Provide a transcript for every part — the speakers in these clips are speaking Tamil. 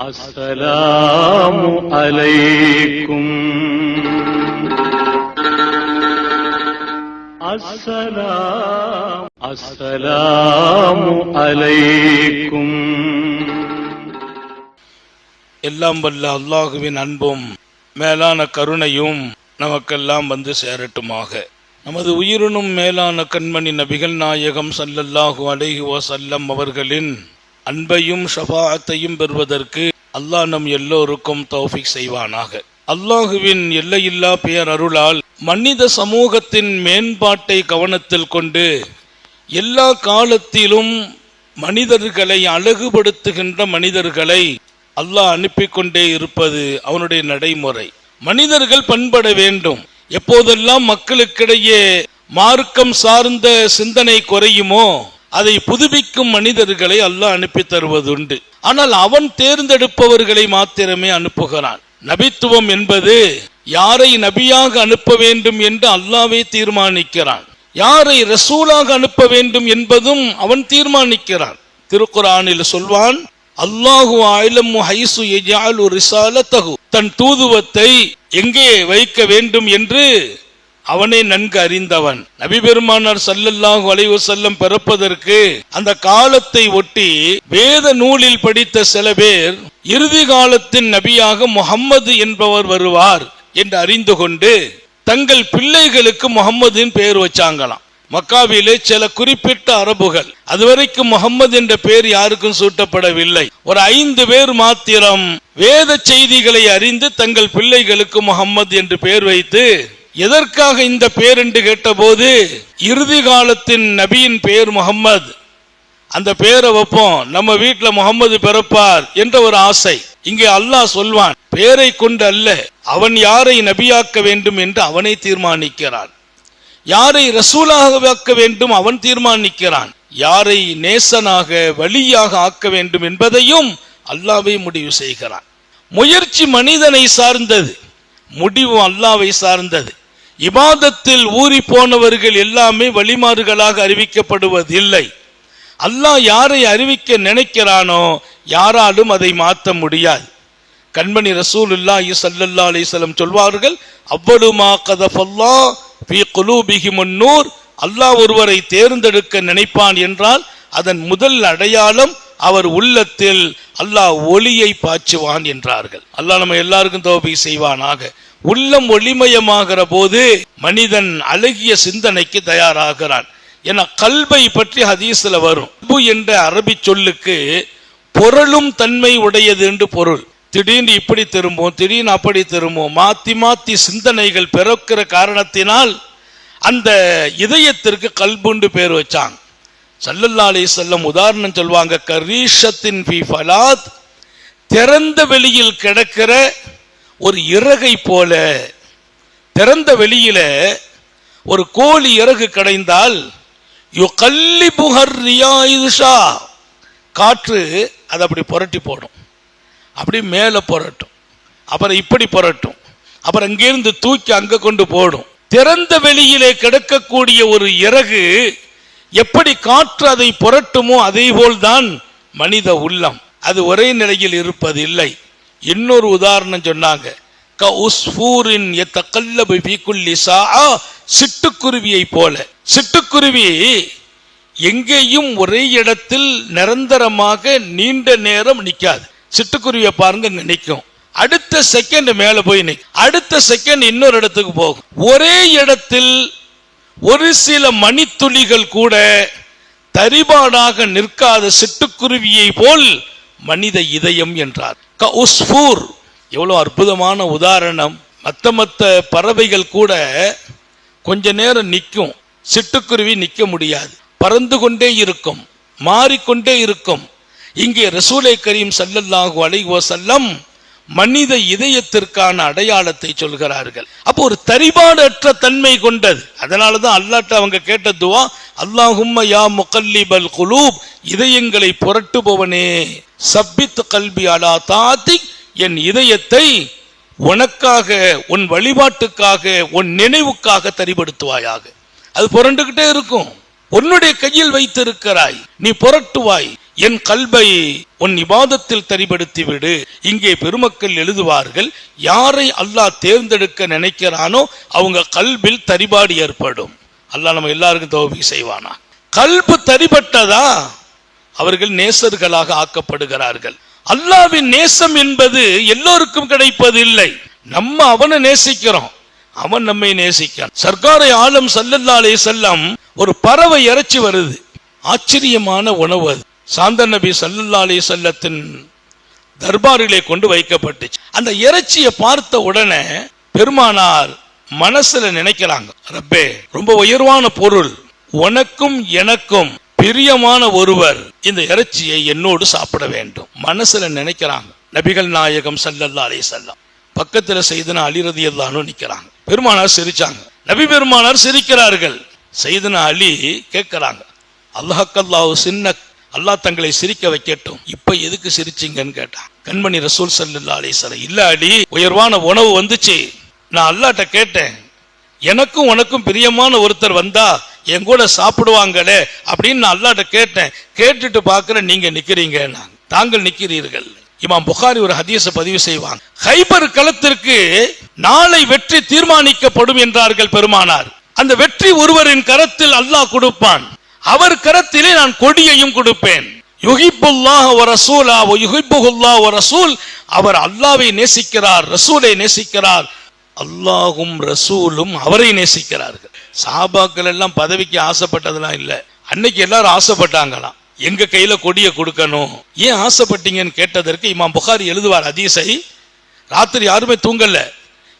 السلام عليكم السلام السلام عليكم எல்லாம் வல்ல அல்லாஹுவின் அன்பும் மேலான கருணையும் நமக்கெல்லாம் வந்து சேரட்டுமாக நமது உயிரினும் மேலான கண்மணி நபிகள் நாயகம் ஸல்லல்லாஹு அலைஹி வஸல்லம் அவர்களின் அன்பையும் ஷஃபாஅத்தையும் பெறுவதற்கு அல்லாஹ் நம் எல்லோருக்கும் தௌஃபிக் செய்வானாக. அல்லாஹுவின் எல்லையில்லா பெயர் அருளால் மனித சமூகத்தின் மேம்பாட்டை கவனத்தில் கொண்டு எல்லா காலத்திலும் மனிதர்களை அழகுபடுத்துகின்ற மனிதர்களை அல்லாஹ் அனுப்பி கொண்டே இருப்பது அவனுடைய நடைமுறை. மனிதர்கள் பண்பட வேண்டும். எப்போதெல்லாம் மக்களுக்கிடையே மார்க்கம் சார்ந்த சிந்தனை குறையுமோ அதை புதுப்பிக்கும் மனிதர்களை அல்லாஹ் அனுப்பி தருவதுண்டு. ஆனால் அவன் தேர்ந்தெடுப்பவர்களை மாத்திரமே அனுப்புகிறான். நபித்துவம் என்பது யாரை நபியாக அனுப்ப வேண்டும் என்று அல்லாவே தீர்மானிக்கிறான். யாரை ரசூலாக அனுப்ப வேண்டும் என்பதும் அவன் தீர்மானிக்கிறான். திருக்குறானில் சொல்வான் அல்லாஹு ஆயிலம் ஹைசு எஜாலு ரிசாலத்தகு தன் தூதுவத்தை எங்கே வைக்க வேண்டும் என்று அவனை நன்கு அறிந்தவன். நபி பெருமானார் சல்லல்லாஹு அலைவு செல்லம் பிறப்பதற்கு அந்த காலத்தை ஒட்டி வேத நூலில் படித்த சில பேர் இறுதி காலத்தின் நபியாக முகம்மது என்பவர் வருவார் என்று அறிந்து கொண்டு தங்கள் பிள்ளைகளுக்கு முகம்மதின் பெயர் வச்சாங்களாம். மக்காவிலே சில குறிப்பிட்ட அரபுகள். அதுவரைக்கும் முகம்மது என்ற பெயர் யாருக்கும் சூட்டப்படவில்லை. ஒரு ஐந்து பேர் மாத்திரம் வேத செய்திகளை அறிந்து தங்கள் பிள்ளைகளுக்கு முகம்மது என்று பெயர் வைத்து எதற்காக இந்த பேர் என்று கேட்டபோது இறுதி காலத்தின் நபியின் பெயர் முகம்மது. அந்த பேரை வைப்போம். நம்ம வீட்டில் முகம்மது பிறப்பார் என்ற ஒரு ஆசை. இங்கே அல்லாஹ் சொல்வான் பேரை கொண்டு அல்ல அவன் யாரை நபியாக்க வேண்டும் என்று அவனை தீர்மானிக்கிறான். யாரை ரசூலாக ஆக்க வேண்டும் அவன் தீர்மானிக்கிறான். யாரை நேசனாக வழியாக ஆக்க வேண்டும் என்பதையும் அல்லாவே முடிவு செய்கிறான். முயற்சி மனிதனை சார்ந்தது முடிவு அல்லாவை சார்ந்தது. இபாதத்தில் ஊறி போனவர்கள் எல்லாமே வழிமாறுகளாக அறிவிக்கப்படுவதில்லை. அல்லாஹ் யாரை அறிவிக்க நினைக்கிறானோ யாராலும் அதை மாற்ற முடியாது. கண்மணி ரசூலுல்லாஹி இல்லாஹி சல்லல்லா வஸல்லம் சொல்வார்கள் அவ்வளுமா கதஃபல்லா பி குலூபிகி முன்னூர் அல்லாஹ் ஒருவரை தேர்ந்தெடுக்க நினைப்பான் என்றால் அதன் முதல் அடையாளம் அவர் உள்ளத்தில் அல்லாஹ் ஒளியை பாய்ச்சுவான் என்றார்கள். அல்லாஹ் நம்ம எல்லாருக்கும் தோபை செய்வானாக. உள்ளம் ஒளிமயமாகிற போது மனிதன் அழகிய சிந்தனைக்கு தயாராகிறான். என கல்வை பற்றி ஹதீஸ்ல வரும். அபு என்ற அரபி சொல்லுக்கு பொருளும் தன்மை உடையது என்று பொருள். திடீர்னு இப்படி திரும்பும் திடீர்னு அப்படி திரும்பும் மாத்தி மாத்தி சிந்தனைகள் பிறக்கிற காரணத்தினால் அந்த இதயத்திற்கு கல்புண்டு பேர் வச்சாங்க. சல்லல்லா அலி செல்லம் உதாரணம் சொல்வாங்க கரீஷத்தின் பி ஃபலாத் திறந்த வெளியில் கிடக்கிற ஒரு இறகை போல திறந்த வெளியில ஒரு கோழி இறகு கிடைந்தால் யுகல்லிபுஹர் ரியாயிதுஷா காற்று அதை அப்படி புரட்டி போடும். அப்படி மேலே புரட்டும். அப்புறம் இப்படி புரட்டும். அப்புறம் அங்கிருந்து தூக்கி அங்கே கொண்டு போடும். திறந்த வெளியிலே கிடக்கக்கூடிய ஒரு இறகு எப்படி காற்று அதை புரட்டுமோ அதே போல்தான் மனித உள்ளம். அது ஒரே நிலையில் இருப்பதில்லை. இன்னொரு உதாரணம் சொன்னாங்க. சிட்டுக்குருவியை போல. சிட்டுக்குருவி எங்கேயும் ஒரே இடத்தில் நிரந்தரமாக நீண்ட நேரம் நிற்காது சிட்டுக்குருவியை பாருங்க நிற்கும் அடுத்த செகண்ட் மேல போய் நிற்கும் அடுத்த செகண்ட் இன்னொரு இடத்துக்கு போகும். ஒரே இடத்தில் ஒரு சில மணித்துளிகள் கூட தரிபாடாக நிற்காத சிட்டுக்குருவியை போல் மனித இதயம் என்றார். கஸ்பூர் எவ்வளோ அற்புதமான உதாரணம். மத்த மற்ற பறவைகள் கூட கொஞ்ச நேரம் நிற்கும். சிட்டுக்குருவி நிற்க முடியாது. பறந்து கொண்டே இருக்கும். மாறிக்கொண்டே இருக்கும். இங்கே ரசூலை கரீம் சல்லல்லாஹு அலைஹி வஸல்லம் மனித இதயத்திற்கான அடையாளத்தை சொல்கிறார்கள். அப்போ ஒரு தரிபாடற்ற தன்மை கொண்டது. அதனால தான் அல்லாட்ட அவங்க கேட்ட துவா அல்லாஹும்ம யா முகல்லிபல் குலூப் இதயங்களை புரட்டுபவனே சப்பித் கல்வி அலா தாத்தி என் இதயத்தை உனக்காக உன் வழிபாட்டுக்காக உன் நினைவுக்காக தரிபடுத்துவாயாக. அது புரண்டுகிட்டே இருக்கும். உன்னுடைய கையில் வைத்திருக்கிறாய் நீ புரட்டுவாய். என் கல்வை உன் இபாதத்தில் தரிபடுத்தி விடு இங்கே பெருமக்கள் எழுதுவார்கள் யாரை அல்லாஹ் தேர்ந்தெடுக்க நினைக்கிறானோ அவங்க கல்பில் தரிபாடு ஏற்படும். அல்லாஹ் நம்ம எல்லாருக்கும் தோபி செய்வானா? கல்பு தரிபட்டதா? அவர்கள் நேசர்களாக ஆக்கப்படுகிறார்கள். அல்லாவின் நேசம் என்பது எல்லோருக்கும் கிடைப்பது இல்லை. நம்ம அவனை நேசிக்கிறோம். அவன் நம்மை நேசிக்கான் சர்க்காரை ஆலம் சல்லல்லா செல்லம் ஒரு பறவை இறைச்சி வருது. ஆச்சரியமான உணவு அது. சாந்த நபி சல்லா அலி செல்லத்தின் தர்பாரிலே கொண்டு வைக்கப்பட்டுச்சு. அந்த இறைச்சியை பார்த்த உடனே பெருமானார் மனசுல நினைக்கிறாங்க ரப்பே ரொம்ப உயர்வான பொருள். உனக்கும் எனக்கும் பிரியமான ஒருவர் இந்த இறைச்சியை என்னோடு சாப்பிட வேண்டும். மனசுல நினைக்கிறாங்க நபிகள் நாயகம் சல்லல்லா அலி செல்லம் பக்கத்துல செய்தன அலிரதி எல்லாரும் நிக்கிறாங்க. பெருமானார் சிரிச்சாங்க நபி பெருமானார் சிரிக்கிறார்கள். செய்தனா அலி கேட்கிறாங்க அல்லாஹக்கல்லாஹு சின்ன அல்லாஹ் தங்களை சிரிக்க வைக்கட்டும். இப்ப எதுக்கு சிரிச்சிங்கன்னு கேட்டான். கண்மணி ரசூல் சல்லல்லா அலிஸ்லாம் இல்ல அலி உயர்வான உணவு வந்துச்சு. நான் அல்லாட்ட கேட்டேன். எனக்கும் உனக்கும் பிரியமான ஒருத்தர் வந்தா என் கூட சாப்பிடுவாங்களே அப்படின்னு நான் அல்லாட்ட கேட்டேன். கேட்டுட்டு பார்க்கிறேன் நீங்க நிக்கிறீங்க தாங்கள் நிக்கிறீர்கள். இமாம் புகாரி ஒரு ஹதீஸை பதிவு செய்வாங்க. ஹைபர் களத்திற்கு நாளை வெற்றி தீர்மானிக்கப்படும் என்றார்கள் பெருமானார். அந்த வெற்றி ஒருவரின் கரத்தில் அல்லாஹ் கொடுப்பான். அவர் கரத்திலே நான் கொடியையும் கொடுப்பேன். யுகிப்புல்லாஹ் ரசூலா வ ரசூல். அவர் அல்லாவை நேசிக்கிறார் ரசூலை நேசிக்கிறார். அல்லாஹும் ரசூலும் அவரை நேசிக்கிறார்கள். சாபாக்கள் எல்லாம் பதவிக்கு ஆசைப்பட்டதெல்லாம் இல்ல. அன்னைக்கு எல்லாரும் ஆசைப்பட்டாங்களாம். எங்க கையில கொடியை கொடுக்கணும்? ஏன் ஆசைப்பட்டீங்கன்னு கேட்டதற்கு இமாம் புகாரி எழுதுவார் அதிசை ராத்திரி யாருமே தூங்கல.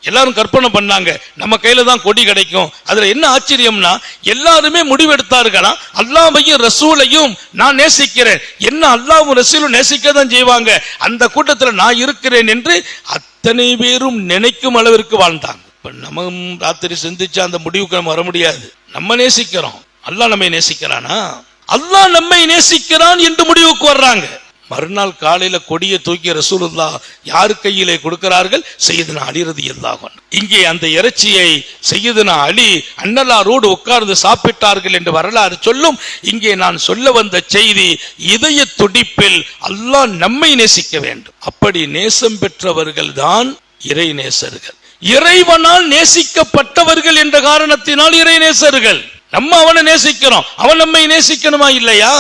எல்லாரும் கற்பனை பண்ணாங்க. நம்ம கையில தான் கொடி கிடைக்கும். அதுல என்ன ஆச்சரியம்னா எல்லாருமே முடிவெடுத்தார்களா? அல்லாமையும் ரசூலையும் நான் நேசிக்கிறேன். என்ன அல்லாவும் ரசூலும் நேசிக்க தான் செய்வாங்க? அந்த கூட்டத்தில் நான் இருக்கிறேன் என்று அத்தனை பேரும் நினைக்கும் அளவிற்கு வாழ்ந்தாங்க. இப்ப நம்ம ராத்திரி சிந்திச்சா அந்த முடிவுக்கு நம்ம வர முடியாது. நம்ம நேசிக்கிறோம். அல்லாஹ் நம்மை நேசிக்கிறானா? அல்லாஹ் நம்மை நேசிக்கிறான் என்று முடிவுக்கு வர்றாங்க. மறுநாள் காலையில கொடியை தூக்கி ரசூலுல்லா யார் கையிலே கொடுக்கிறார்கள்? செய்யதுனா அலி ரதி இங்கே அந்த இறைச்சியை செய்யதுனா அலி அன்னலாரோடு உட்கார்ந்து சாப்பிட்டார்கள் என்று வரலாறு சொல்லும். இங்கே நான் சொல்ல வந்த செய்தி இதய துடிப்பில் அல்லாஹ் நம்மை நேசிக்க வேண்டும். அப்படி நேசம் பெற்றவர்கள் தான் இறை நேசர்கள். இறைவனால் நேசிக்கப்பட்டவர்கள் என்ற காரணத்தினால் இறை நேசர்கள். நம்ம அவனை நேசிக்கிறோம். அவன் நம்மை நேசிக்கணுமா இல்லையா?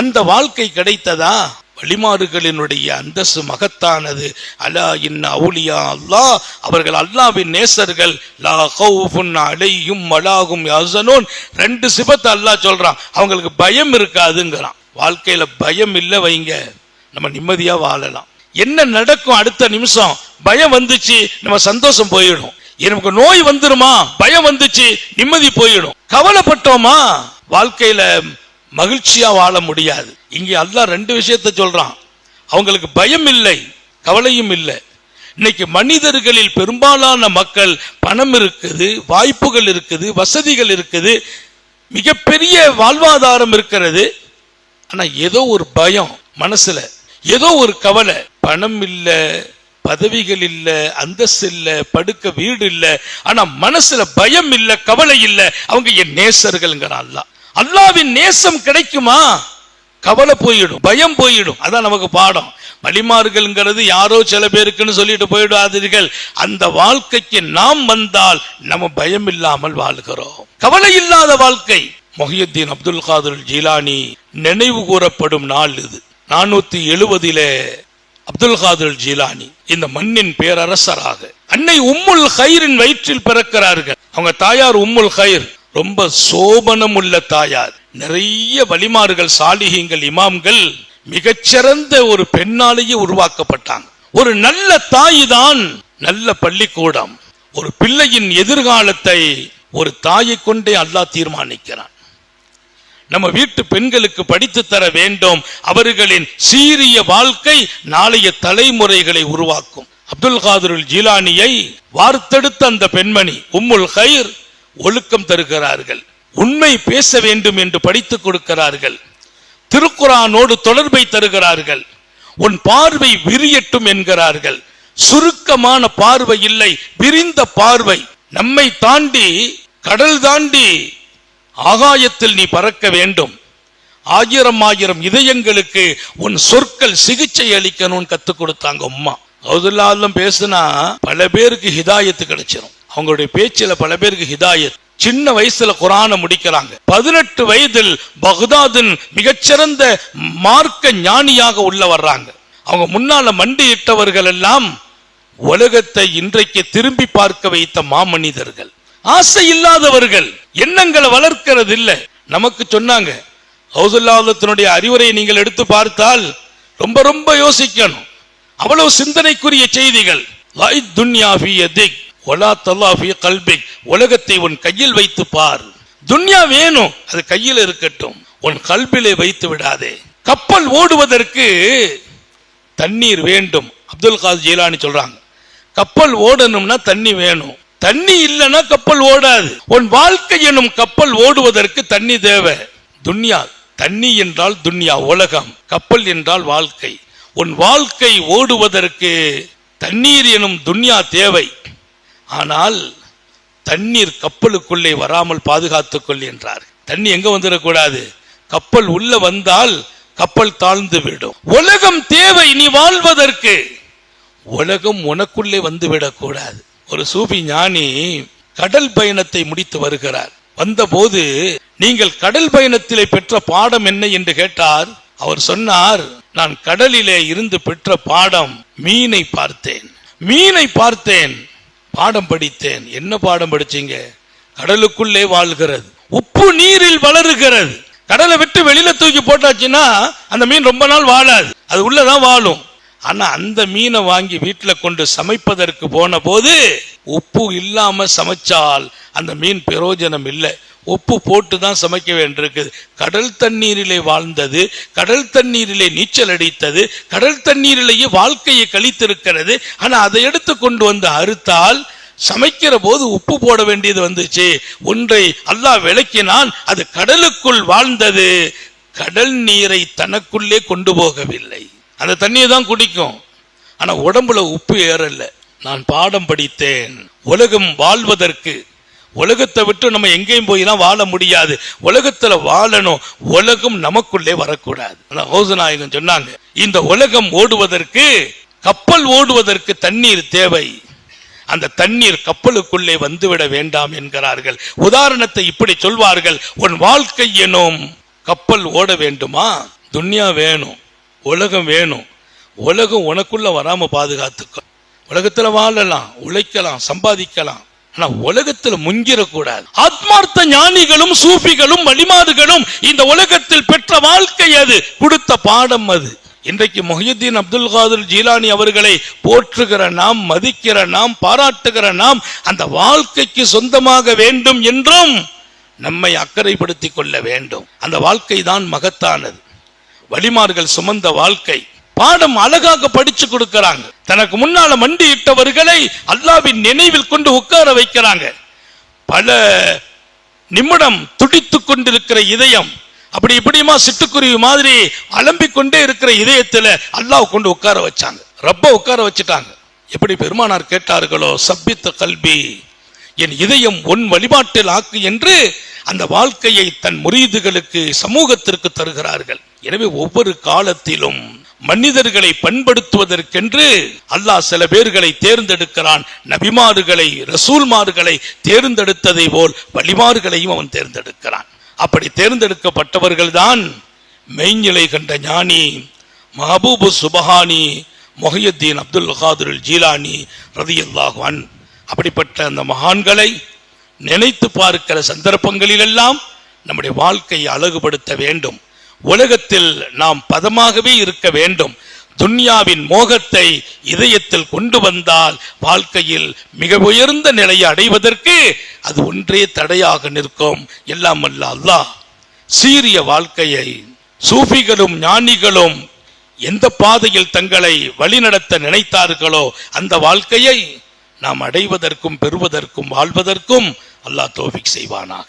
அந்த வாழ்க்கை கிடைத்ததா? வழிமாறுகளினுடைய அந்தஸ்து மகத்தானது. அலா இன் அவுலியா அல்லாஹ் அவர்கள் அல்லாவின் நேசர்கள் லா ஹவுஃபுன் அலையும் மலாகும் யாசனோன் ரெண்டு சிபத்தை அல்லாஹ் சொல்றான். அவங்களுக்கு பயம் இருக்காதுங்கிறான். வாழ்க்கையில பயம் இல்லை வைங்க. நம்ம நிம்மதியா வாழலாம். என்ன நடக்கும் அடுத்த நிமிஷம்? பயம் வந்துச்சு நம்ம சந்தோஷம் போயிடும். எனக்கு நோய் வந்துருமா? பயம் வந்துச்சு நிம்மதி போயிடும். கவலைப்பட்டோமா? வாழ்க்கையில மகிழ்ச்சியா வாழ முடியாது. இங்கே அல்லா ரெண்டு விஷயத்தை சொல்றான். அவங்களுக்கு பயம் இல்லை கவலையும் இல்லை. இன்னைக்கு மனிதர்களில் பெரும்பாலான மக்கள் பணம் இருக்குது வாய்ப்புகள் இருக்குது வசதிகள் இருக்குது மிகப்பெரிய வாழ்வாதாரம் இருக்கிறது. ஆனா ஏதோ ஒரு பயம் மனசுல ஏதோ ஒரு கவலை. பணம் இல்லை பதவிகள் இல்லை அந்தஸ்து இல்லை படுக்க வீடு இல்லை. ஆனா மனசுல பயம் இல்லை கவலை இல்லை. அவங்க என் நேசர்கள்ங்கிற அல்லாவின் நேசம் கிடைக்குமா? கவலை போயிடும் பயம் போயிடும். அதான் நமக்கு பாடம். வழிமாறுகள்ங்கிறது யாரோ சில பேருக்குன்னு சொல்லிட்டு போயிடாதீர்கள். அந்த வாழ்க்கைக்கு நாம் வந்தால் நம்ம பயம் இல்லாமல் வாழ்கிறோம். கவலை இல்லாத வாழ்க்கை. மொஹியுத்தீன் அப்துல் காதர் ஜீலானி நினைவு கூறப்படும் நாள் இது. நானூத்தி எழுபதிலே அப்துல் காதர் ஜீலானி இந்த மண்ணின் பேரரசராக அன்னை உம்முல் ஹைரின் வயிற்றில் பிறக்கிறார்கள். அவங்க தாயார் உம்முல் ஹைர் ரொம்ப சோபனம் உள்ள தாயார். நிறைய வழிமாறுகள் சாலிகங்கள் இமாம்கள் மிகச்சிறந்த ஒரு பெண்ணாலேயே உருவாக்கப்பட்டாங்க. ஒரு நல்ல தாய் தான் நல்ல பள்ளிக்கூடம். ஒரு பிள்ளையின் எதிர்காலத்தை ஒரு தாயை கொண்டே அல்லாஹ் தீர்மானிக்கிறான். நம்ம வீட்டு பெண்களுக்கு படித்து தர வேண்டும். அவர்களின் சீரிய வாழ்க்கை நாளைய தலைமுறைகளை உருவாக்கும். அப்துல் காதருல் ஜீலானியை வார்த்தெடுத்த அந்த பெண்மணி உம்முல் ஹைர் ஒழுக்கம் தருகிறார்கள். உண்மை பேச வேண்டும் என்று படித்துக் கொடுக்கிறார்கள். திருக்குறானோடு தொடர்பை தருகிறார்கள். உன் பார்வை விரியட்டும் என்கிறார்கள். சுருக்கமான பார்வை இல்லை விரிந்த பார்வை. நம்மை தாண்டி கடல் தாண்டி ஆகாயத்தில் நீ பறக்க வேண்டும். ஆயிரம் ஆயிரம் இதயங்களுக்கு உன் சொற்கள் சிகிச்சை அளிக்கணும்னு கத்துக் கொடுத்தாங்க உம்மா அவதுல்லாலும் பேசுனா பல பேருக்கு ஹிதாயத்து கிடைச்சிரும். அவங்களுடைய பேச்சுல பல பேருக்கு ஹிதாயத். சின்ன வயசுல குரானை முடிக்கிறாங்க. பதினெட்டு வயதில் பகுதாதின் மிகச்சிறந்த மார்க்க ஞானியாக உள்ள வர்றாங்க. அவங்க முன்னால மண்டியிட்டவர்கள் எல்லாம் உலகத்தை இன்றைக்கு திரும்பி பார்க்க வைத்த மாமனிதர்கள். ஆசை இல்லாதவர்கள். எண்ணங்களை வளர்க்கிறது இல்லை நமக்கு சொன்னாங்க ஹவுசுல்லாதத்தினுடைய அறிவுரையை நீங்கள் எடுத்து பார்த்தால் ரொம்ப ரொம்ப யோசிக்கணும். அவ்வளவு சிந்தனைக்குரிய செய்திகள். துன்யா ஃபி கல்பிக் உலகத்தை உன் கையில் வைத்து பார் துன்யா வேணும் அது கையில் இருக்கட்டும் உன் கல்பிலே வைத்து விடாதே கப்பல் ஓடுவதற்கு தண்ணீர் வேண்டும் அப்துல் காத் ஜீலானி சொல்றாங்க. கப்பல் ஓடணும்னா தண்ணி வேணும் தண்ணி இல்லைன்னா கப்பல் ஓடாது உன் வாழ்க்கை எனும் கப்பல் ஓடுவதற்கு தண்ணி தேவை துன்யா தண்ணி என்றால் துன்யா உலகம் கப்பல் என்றால் வாழ்க்கை உன் வாழ்க்கை ஓடுவதற்கு தண்ணீர் எனும் துன்யா தேவை ஆனால் தண்ணீர் கப்பலுக்குள்ளே வராமல் பாதுகாத்துக்கொள் என்றார். தண்ணி எங்க வந்துடக்கூடாது? கப்பல் உள்ள வந்தால் கப்பல் தாழ்ந்து விடும். உலகம் தேவை நீ வாழ்வதற்கு. உலகம் உனக்குள்ளே வந்து விடக்கூடாது ஒரு சூபி ஞானி கடல் பயணத்தை முடித்து வருகிறார். வந்தபோது நீங்கள் கடல் பயணத்திலே பெற்ற பாடம் என்ன? என்று கேட்டார். அவர் சொன்னார் நான் கடலிலே இருந்து பெற்ற பாடம் மீனை பார்த்தேன். மீனை பார்த்தேன். பாடம் படித்தேன். என்ன பாடம் படிச்சீங்க? கடலுக்குள்ளே வாழ்கிறது. உப்பு நீரில் வளருகிறது. கடலை விட்டு வெளியில தூக்கி போட்டாச்சுன்னா அந்த மீன் ரொம்ப நாள் வாழாது. அது உள்ளதான் வாழும். ஆனா அந்த மீனை வாங்கி வீட்டுல கொண்டு சமைப்பதற்கு போன போது உப்பு இல்லாம சமைச்சால் அந்த மீன் பிரயோஜனம் இல்லை. உப்பு போட்டு தான் சமைக்க வேண்டியிருக்குது கடல் தண்ணீரிலே வாழ்ந்தது கடல் தண்ணீரிலே நீச்சல் அடித்தது கடல் தண்ணீரிலேயே வாழ்க்கையை கழித்திருக்கிறது. ஆனால் அதை எடுத்து கொண்டு வந்து அறுத்தால் சமைக்கிற போது உப்பு போட வேண்டியது வந்துச்சு. ஒன்றை அல்லாஹ் விளக்கினான் அது கடலுக்குள் வாழ்ந்தது. கடல் நீரை தனக்குள்ளே கொண்டு போகவில்லை. அந்த தண்ணியை தான் குடிக்கும். ஆனால் உடம்புல உப்பு ஏறல. நான் பாடம் படித்தேன். உலகம் வாழ்வதற்கு உலகத்தை விட்டு நம்ம எங்கேயும் போயெல்லாம் வாழ முடியாது. உலகத்துல வாழணும். உலகம் நமக்குள்ளே வரக்கூடாது. அதான் சொன்னாங்க. இந்த உலகம் ஓடுவதற்கு கப்பல் ஓடுவதற்கு தண்ணீர் தேவை. அந்த தண்ணீர் கப்பலுக்குள்ளே வந்துவிட வேண்டாம் என்கிறார்கள். உதாரணத்தை இப்படி சொல்வார்கள். உன் வாழ்க்கை எனும் கப்பல் ஓட வேண்டுமா? துன்யா வேணும். உலகம் வேணும். உலகம் உனக்குள்ள வராம பாதுகாத்துக்கும் உலகத்துல வாழலாம் உழைக்கலாம் சம்பாதிக்கலாம். ஆனா உலகத்தில் முங்கிடக்கூடாது ஆத்மார்த்த ஞானிகளும் சூஃபிகளும் வழிமாறுகளும் இந்த உலகத்தில் பெற்ற வாழ்க்கை அது கொடுத்த பாடம் அது. இன்றைக்கு மொஹியுத்தீன் அப்துல் காதர் ஜீலானி அவர்களை போற்றுகிற நாம் மதிக்கிற நாம் பாராட்டுகிற நாம் அந்த வாழ்க்கைக்கு சொந்தமாக வேண்டும் என்றும் நம்மை அக்கறைப்படுத்திக் கொள்ள வேண்டும். அந்த வாழ்க்கை தான் மகத்தானது. வழிமார்கள் சுமந்த வாழ்க்கை. பாடம் அழகாக படிச்சு கொடுக்கிறாங்க. தனக்கு முன்னால மண்டியிட்டவர்களை அல்லாவின் நினைவில் கொண்டு உட்கார வைக்கிறாங்க. பல நிமிடம் துடித்துக் கொண்டிருக்கிற இதயம் அப்படி இப்படியுமா சிட்டுக்குருவி மாதிரி அலம்பிக் கொண்டே இருக்கிற இதயத்துல அல்லாஹ் கொண்டு உட்கார வச்சாங்க. ரப்ப உட்கார வச்சுட்டாங்க. எப்படி பெருமானார் கேட்டார்களோ சப்பித்த கல்வி என் இதயம் உன் வழிபாட்டில் ஆக்கு என்று அந்த வாழ்க்கையை தன் முறியீதுகளுக்கு சமூகத்திற்கு தருகிறார்கள். எனவே ஒவ்வொரு காலத்திலும் மனிதர்களை பண்படுத்துவதற்கென்று அல்லாஹ் சில பேர்களை தேர்ந்தெடுக்கிறான். நபிமார்களை ரசூல்மார்களை தேர்ந்தெடுத்ததை போல் வழிமார்களையும் அவன் தேர்ந்தெடுக்கிறான். அப்படி தேர்ந்தெடுக்கப்பட்டவர்கள் தான் கண்ட ஞானி மஹபூபு சுபஹானி மொஹியுத்தீன் அப்துல் காதுல் ஜீலானி ரதி அன். அப்படிப்பட்ட அந்த மகான்களை நினைத்து பார்க்கிற சந்தர்ப்பங்களிலெல்லாம் நம்முடைய வாழ்க்கையை அழகுபடுத்த வேண்டும். உலகத்தில் நாம் பதமாகவே இருக்க வேண்டும். துன்யாவின் மோகத்தை இதயத்தில் கொண்டு வந்தால் வாழ்க்கையில் மிக உயர்ந்த நிலையை அடைவதற்கு அது ஒன்றே தடையாக நிற்கும். எல்லாம் அல்ல அல்லாஹ். சீரிய வாழ்க்கையை சூஃபிகளும் ஞானிகளும் எந்த பாதையில் தங்களை வழிநடத்த நினைத்தார்களோ அந்த வாழ்க்கையை நாம் அடைவதற்கும் பெறுவதற்கும் வாழ்வதற்கும் அல்லாஹ் தோஃபிக் செய்வானாக.